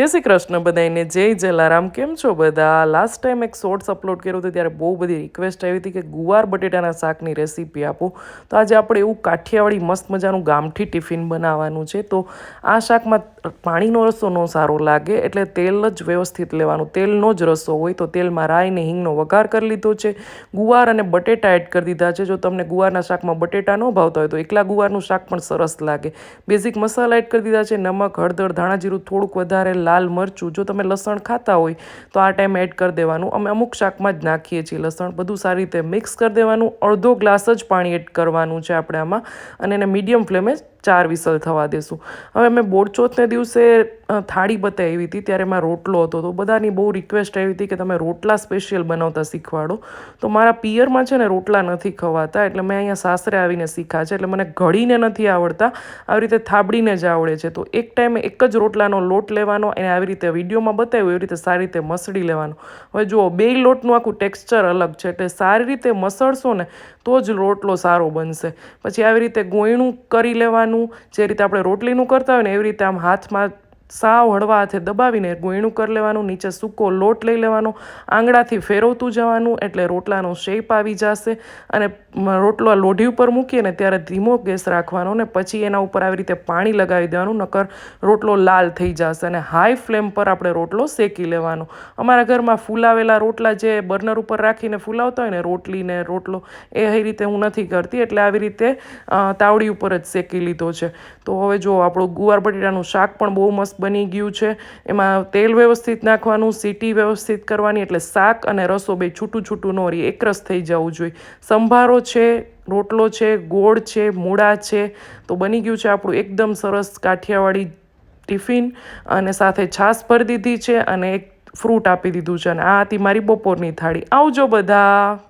જય શ્રી કૃષ્ણ બધાને જય જલારામ. કેમ છો બધા? લાસ્ટ ટાઈમ એક શોર્ટ્સ અપલોડ કર્યો હતો, ત્યારે બહુ બધી રિક્વેસ્ટ આવી હતી કે ગુવાર બટેટાના શાકની રેસીપી આપો. તો આજે આપણે એવું કાઠિયાવાડી મસ્ત મજાનું ગામઠી ટિફિન બનાવવાનું છે. તો આ શાકમાં પાણીનો રસો ન સારો લાગે, એટલે તેલ જ વ્યવસ્થિત લેવાનું. તેલનો જ રસો હોય, તો તેલમાં રાઈ ને હિંગનો વઘાર કરી લીધો છે. ગુવાર અને બટેટા એડ કરી દીધા છે. જો તમને ગુવારના શાકમાં બટેટા ન ભાવતા હોય, તો એકલા ગુવારનું શાક પણ સરસ લાગે. બેઝિક મસાલા એડ કરી દીધા છે. નમક, હળદર, ધાણા જીરું થોડુંક વધારે લાલ મરચું, જો તમે લસણ ખાતા હોય, તો આ ટાઈમ એડ કરી દેવાનું. અમે અમુક શાકમાં જ નાખીએ છીએ લસણ. બધું સારી રીતે મિક્સ કરી દેવાનું. અડધો ગ્લાસ જ પાણી એડ કરવાનું છે આપણે આમાં. અને એને મીડિયમ ફ્લેમે ચાર વિસલ થવા દેશું હવે મેં બોરચોથને દિવસે થાળી બતાવી હતી, ત્યારે એમાં રોટલો હતો. તો બધાની બહુ રિક્વેસ્ટ આવી હતી કે તમે રોટલા સ્પેશિયલ બનાવતા શીખવાડો. તો મારા પિયરમાં છે ને રોટલા નથી ખવાતા, એટલે મેં અહીંયા સાસરે આવીને શીખ્યા છે. એટલે મને ઘડીને નથી આવડતા, આવી રીતે થાબડીને જ આવડે છે. તો એક ટાઈમે એક જ રોટલાનો લોટ લેવાનો અને આવી રીતે વિડીયોમાં બતાવ્યું, એવી રીતે સારી રીતે મસળી લેવાનો. હવે જુઓ, બે લોટનું આખું ટેક્સચર અલગ છે. એટલે સારી રીતે મસળશો ને, તો જ રોટલો સારો બનશે. પછી આવી રીતે ગોયણું કરી લેવાનું જે રીતે આપણે રોટલીનું કરતા હોય ને એવી રીતે આમ હાથમાં સાવ હળવા હાથે દબાવીને ગોયણું કરી લેવાનું, નીચે સૂકો લોટ લઈ લેવાનો આંગળાથી ફેરવતું જવાનું, એટલે રોટલાનો શેપ આવી જશે અને રોટલો લોઢી ઉપર મૂકીએને ત્યારે ધીમો ગેસ રાખવાનો ને પછી એના ઉપર આવી રીતે પાણી લગાવી દેવાનું, નકર રોટલો લાલ થઈ જશે અને હાઈ ફ્લેમ પર આપણે રોટલો શેકી લેવાનો. અમારા ઘરમાં ફૂલાવેલા રોટલા જે બર્નર ઉપર રાખીને ફૂલાવતા હોય ને, રોટલી ને રોટલો, એ એ રીતે હું નથી કરતી, એટલે આવી રીતે તાવડી ઉપર જ શેકી લીધો છે. તો હવે જો આપણું ગુવાર બટેટાનું શાક પણ બહુ મસ્ત બની ગયું છે. એમાં તેલ વ્યવસ્થિત નાખવાનું, સીટી વ્યવસ્થિત કરવાની, એટલે શાક અને રસો બે છૂટું છૂટું ન રહી એકરસ થઈ જવું જોઈએ. સંભારો છે, રોટલો છે, ગોળ છે, મૂળા છે, તો બની ગયું છે આપણું એકદમ સરસ કાઠિયાવાડી ટિફિન અને સાથે છાશ ભરી દીધી છે અને એક ફ્રૂટ આપી દીધું છે અને આ હતી મારી બપોરની થાળી. આવજો બધા!